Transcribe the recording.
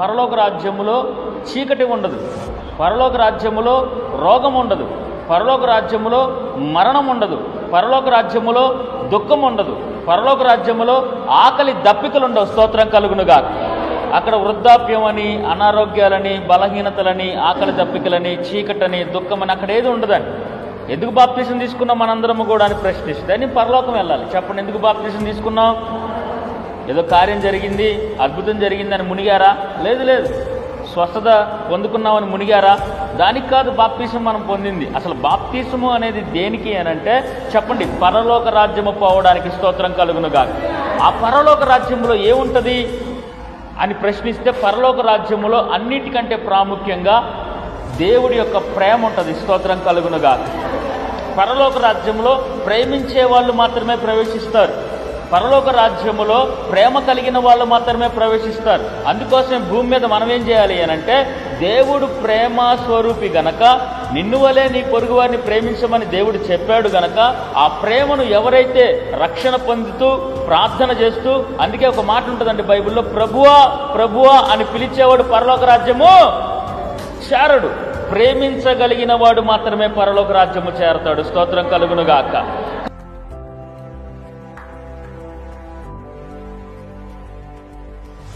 పరలోక రాజ్యములో చీకటి ఉండదు. పరలోక రాజ్యములో రోగం ఉండదు. పరలోక రాజ్యములో మరణం ఉండదు. పరలోక రాజ్యములో దుఃఖం ఉండదు. పరలోక రాజ్యములో ఆకలి దప్పికలు ఉండవు. స్తోత్రం కలుగునుగా అక్కడ వృద్ధాప్యం అని అనారోగ్యాలని బలహీనతలని ఆకలి దప్పికలని చీకటని దుఃఖమని అక్కడ ఏది ఉండదండి ఎందుకు బాప్తీసం తీసుకున్నాం మనందరము కూడా అని ప్రశ్నిస్తే. నేను పరలోకం వెళ్ళాలి. చెప్పండి ఎందుకు బాప్తీసం తీసుకున్నాం? ఏదో కార్యం జరిగింది అద్భుతం జరిగిందని మునిగారా? లేదు లేదు. స్వస్థత పొందుకున్నామని మునిగారా? దానికి కాదు బాప్తీసం మనం పొందింది. అసలు బాప్తీసము అనేది దేనికి అని అంటే చెప్పండి పరలోక రాజ్యము పోవడానికి స్తోత్రం కలుగునుగా ఆ పరలోక రాజ్యంలో ఏముంటుంది? అని ప్రశ్నిస్తే పరలోక రాజ్యములో అన్నిటికంటే ప్రాముఖ్యంగా దేవుడి యొక్క ప్రేమ ఉంటుంది. స్తోత్రం కలుగునుగా పరలోక రాజ్యంలో ప్రేమించే వాళ్ళు మాత్రమే ప్రవేశిస్తారు. పరలోక రాజ్యములో ప్రేమ కలిగిన వాళ్ళు మాత్రమే ప్రవేశిస్తారు. అందుకోసం భూమి మీద మనం ఏం చేయాలి అని అంటే దేవుడు ప్రేమ స్వరూపి గనక నిన్ను వలే నీ పొరుగు వారిని ప్రేమించమని దేవుడు చెప్పాడు గనక ఆ ప్రేమను ఎవరైతే రక్షణ పొందుతూ ప్రార్థన చేస్తూ అందుకే ఒక మాట ఉంటుందండి బైబిల్లో ప్రభువా ప్రభువా అని పిలిచేవాడు పరలోక రాజ్యము చేరడు. ప్రేమించగలిగిన వాడు మాత్రమే పరలోక రాజ్యము చేరతాడు. స్తోత్రం కలుగునుగాక.